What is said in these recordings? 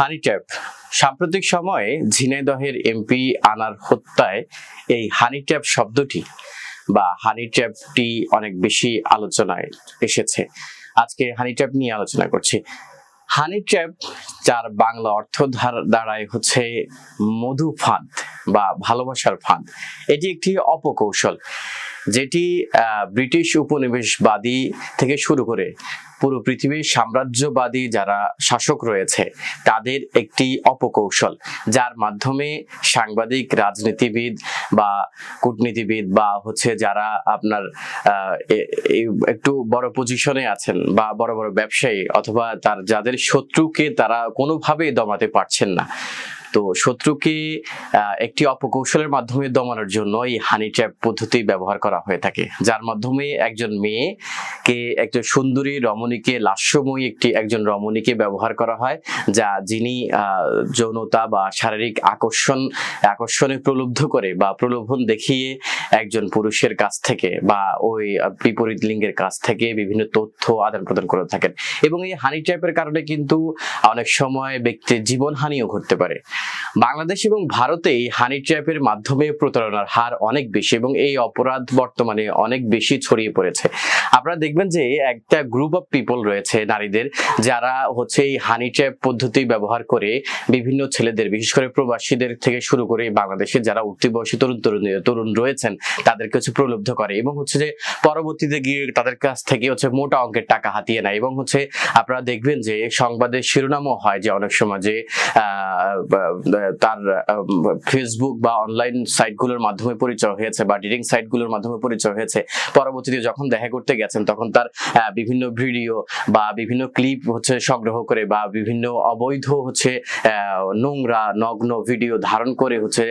হানি tap. সাম্প্রতিক সময়ে ঝিনাইদহের এমপি আনার হত্যায় এই হানি ট্যাপ শব্দটি বা হানি ট্যাপটি অনেক বেশি আলোচনায় এসেছে। আজকে হানি ট্যাপ নিয়ে আলোচনা করছি। হানি ট্যাপ, যার বাংলা অর্থ দাঁড়ায় হচ্ছে মধু ফাঁদ বা ভালোবাসার ফাঁদ। এটি একটি অপকৌশল। যেটি ব্রিটিশ উপনিবেশবাদী থেকে শুরু করে পুরো পৃথিবীর সাম্রাজ্যবাদী যারা শাসক রয়েছে, তাদের একটি অপকৌশল, যার মাধ্যমে সাংবাদিক, রাজনীতিবিদ বা কূটনীতিবিদ বা হচ্ছে যারা আপনার একটু বড় পজিশনে আছেন বা বড় বড় ব্যবসায়ী অথবা তার, যাদের শত্রুকে তারা কোনোভাবেই দমাতে পারছেন না। তো শত্রুকে একটি অপকৌশলের মাধ্যমে দমানোর জন্য এই হানি ট্র্যাপ পদ্ধতি ব্যবহার করা হয়ে থাকে। যার মাধ্যমে একজন মেয়েকে, একজন সুন্দরী রমণীকে, লাস্যময়ী একটি একজন রমণীকে ব্যবহার করা হয়, যা যিনি যৌনতা বা শারীরিক আকর্ষণ, আকর্ষণে প্রলুব্ধ করে বা প্রলোভন দেখিয়ে একজন পুরুষের কাছ থেকে বা ওই বিপরীত লিঙ্গের কাছ থেকে বিভিন্ন তথ্য আদান প্রদান করে থাকেন। এবং এই হানি ট্র্যাপের কারণে কিন্তু অনেক সময় ব্যক্তির জীবনহানিও ঘটতে পারে। বাংলাদেশ এবং ভারতে হানি ট্র্যাপের মাধ্যমে প্রতারণার হার অনেক বেশি এবং এই অপরাধ বর্তমানে অনেক বেশি ছড়িয়ে পড়েছে। আপনারা দেখবেন যে একটা গ্রুপ অফ পিপল রয়েছে নারীদের যারা হচ্ছে এই হানি ট্র্যাপ পদ্ধতি ব্যবহার করে বিভিন্ন ছেলেদের, বিশেষ করে প্রবাসীদের থেকে শুরু করে বাংলাদেশের যারা উঠতি তরুণ তরুণ তরুণ রয়েছেন, তাদেরকে হচ্ছে প্রলুব্ধ করে এবং হচ্ছে যে পরবর্তীতে গিয়ে তাদের কাছ থেকে হচ্ছে মোটা অঙ্কের টাকা হাতিয়ে নেয় এবং হচ্ছে আপনারা দেখবেন যে সংবাদের শিরোনামও হয় যে অনেক সময় যে তার ফেসবুক বা অনলাইন সাইটগুলোর মাধ্যমে পরিচয় হয়েছে বা ডিটিং সাইটগুলোর মাধ্যমে পরিচয় হয়েছে। পরবর্তীতে যখন দেখা করতে গেছেন, তখন তার বিভিন্ন ভিডিও বা বিভিন্ন ক্লিপ হচ্ছে সংগ্রহ করে বা বিভিন্ন অবৈধ হচ্ছে নোংরা, নগ্ন ভিডিও ধারণ করে হচ্ছে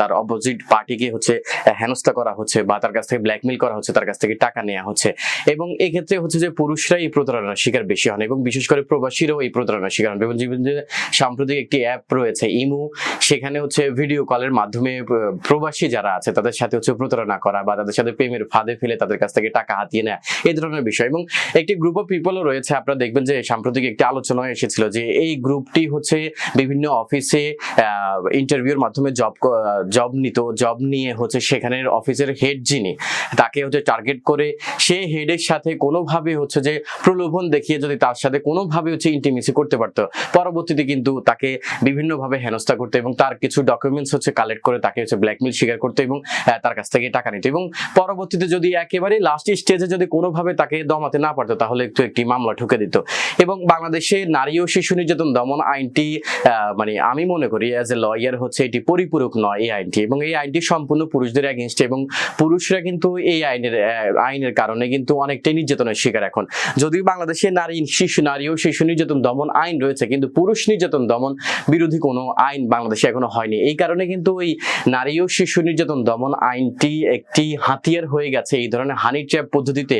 তার অপোজিট পার্টিকে হচ্ছে হেনস্থা করা হচ্ছে বা তার কাছ থেকে ব্ল্যাকমেল করা হচ্ছে, তার কাছ থেকে টাকা নেওয়া হচ্ছে। এবং এক্ষেত্রে হচ্ছে যে পুরুষরাই এই প্রতারণার শিকার বেশি হন এবং বিশেষ করে প্রবাসীরাও এই প্রতারণার শিকার হন। এবং সাম্প্রতিক একটি অ্যাপ রয়েছে ইমু। সেখানে হচ্ছে ভিডিও কলের মাধ্যমে প্রবাসী যারা আছে, তাদের সাথে হচ্ছে প্রতারণা করা বা তাদের সাথে প্রেমের ফাঁদে ফেলে তাদের কাছ থেকে টাকা হাতিয়ে নেয়, এই ধরনের বিষয়। এবং একটি গ্রুপ অফ পিপলও রয়েছে, আপনারা দেখবেন যে সাম্প্রতিক একটি আলোচনা এসেছিল যে এই গ্রুপটি হচ্ছে বিভিন্ন অফিসে ইন্টারভিউর মাধ্যমে জব জব নিত। জব নিয়ে হচ্ছে সেখানের অফিসের হেড যিনি, তাকে হচ্ছে টার্গেট করে সে হেডের সাথে কোনোভাবে হচ্ছে যে প্রলোভন দেখিয়ে যদি তার সাথে কোনোভাবে হচ্ছে ইন্টিমেসি করতে পারতো, পরবর্তীতে কিন্তু তাকে বিভিন্নভাবে হেনস্থা করতে এবং তার কিছু ডকুমেন্টস হচ্ছে কালেক্ট করে তাকে হচ্ছে ব্ল্যাকমেল স্বীকার করতে এবং তার কাছ থেকে টাকা নিতে এবং পরবর্তীতে যদি একেবারে লাস্ট স্টেজে যদি কোনোভাবে তাকে দমাতে না পারতো তাহলে একটু একটি মামলা ঠুকে দিত। এবং বাংলাদেশে নারী ও শিশু নির্যাতন দমন আইনটি মানে আমি মনে করি অ্যাজ এ লয়ার হচ্ছে এটি পরিপূরক নয় এই আইনটি এবং এই আইনটি সম্পূর্ণ পুরুষদের এগেনস্ট এবং পুরুষরা কিন্তু এই আইনের আইনের কারণে কিন্তু অনেকটাই নির্যাতনের শিকার এখন। যদিও বাংলাদেশে নারী, শিশু, নারী ও শিশু নির্যাতন দমন আইন রয়েছে কিন্তু পুরুষ নির্যাতন দমন বিরোধী কোনো আইন বাংলাদেশে এখনও হয়নি। এই কারণে কিন্তু ওই নারী ও শিশু নির্যাতন দমন আইনটি একটি হাতিয়ার হয়ে গেছে। এই ধরনের হানি ট্র্যাপ পদ্ধতিতে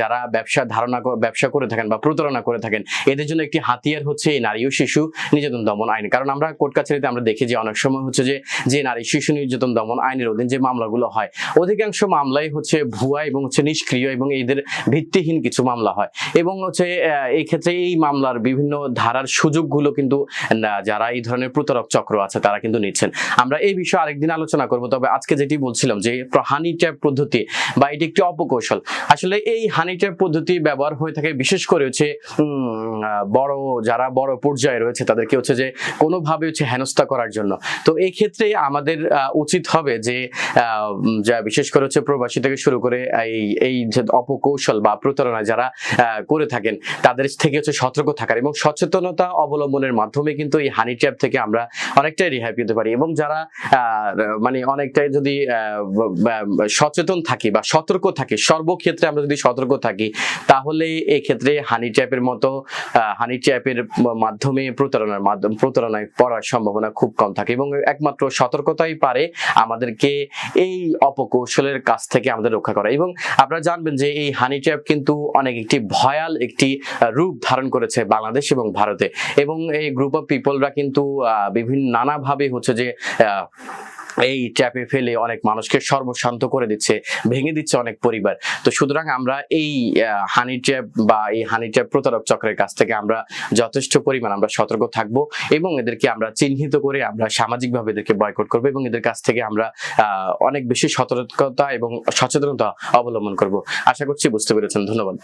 যারা ব্যবসা ধারণা ব্যবসা করে থাকেন বা প্রতারণা করে থাকেন, এদের জন্য একটি হাতিয়ার হচ্ছে এই নারী ও শিশু নির্যাতন দমন আইন। কারণ আমরা কোর্ট কাছারিতে আমরা দেখি যে অনেক সময় হচ্ছে যে যে নারী শিশু নির্যাতন দমন আইনের অধীন যে মামলাগুলো হয়, অধিকাংশ মামলাই হচ্ছে ভুয়া এবং হচ্ছে নিষ্ক্রিয় এবং এদের ভিত্তিহীন কিছু মামলা হয়। এবং হচ্ছে এই ক্ষেত্রে এই মামলার বিভিন্ন ধারার সুযোগগুলো কিন্তু যারা এই ধরনের প্রতারক চক্র আছে, তারা কিন্তু নিচ্ছেন। আমরা এই বিষয়ে আরেকদিন আলোচনা করব, তবে আজকে যেটি বলছিলাম যে হানি ট্যাপ পদ্ধতি বা এটি একটি অপকৌশল। আসলে এই হানি ট্যাপ পদ্ধতি ব্যবহার হয়ে থাকে বিশেষ করে হচ্ছে বড় যারা বড় পর্যায়ে রয়েছে, তাদেরকে হচ্ছে যে, কোনোভাবে হচ্ছে হেনস্থা করার জন্য। তো এই ক্ষেত্রে আমাদের উচিত হবে যে যা বিশেষ করে হচ্ছে প্রবাসী থেকে শুরু করে এই এই যে অপকৌশল বা প্রতারণা যারা করে থাকেন, তাদের থেকে হচ্ছে সতর্ক থাকার এবং সচেতনতা অবলম্বনের মাধ্যমে কিন্তু এই হানি ট্যাপ থেকে আমরা অনেকটাই রেহাই পেতে পারি এবং যারা মানে অনেকটাই যদি সচেতন থাকি বা সতর্ক থাকি, সর্বক্ষেত্রে আমরা যদি সতর্ক থাকি, তাহলে ক্ষেত্রে হানি ট্যাপের মতো হানি ট্যাপের মাধ্যমে প্রতারণার মাধ্যমে প্রতারণায় পড়ার সম্ভাবনা খুব কম থাকে এবং একমাত্র সতর্কতাই পারে আমাদেরকে এই অপকৌশলের কাছ থেকে আমাদের রক্ষা করা এবং আপনারা জানবেন যে এই হানি ট্যাপ কিন্তু অনেক একটি ভয়াল একটি রূপ ধারণ করেছে বাংলাদেশ এবং ভারতে এবং এই গ্রুপ অফ পিপলরা কিন্তু বিভিন্ন নানাভাবে হচ্ছে যে এই ট্র্যাপে ফেলে অনেক মানুষকে সর্বশান্ত করে দিচ্ছে, ভেঙে দিচ্ছে অনেক পরিবার। তো সুতরাং আমরা এই হানি ট্র্যাপ বা এই হানি ট্র্যাপ প্রতারক চক্রের কাছ থেকে আমরা যথেষ্ট পরিমাণ আমরা সতর্ক থাকব এবং এদেরকে আমরা চিহ্নিত করে আমরা সামাজিকভাবে এদেরকে বয়কট করব এবং এদের কাছ থেকে আমরা অনেক বেশি সতর্কতা এবং সচেতনতা অবলম্বন করব। আশা করছি বুঝতে পেরেছেন। ধন্যবাদ।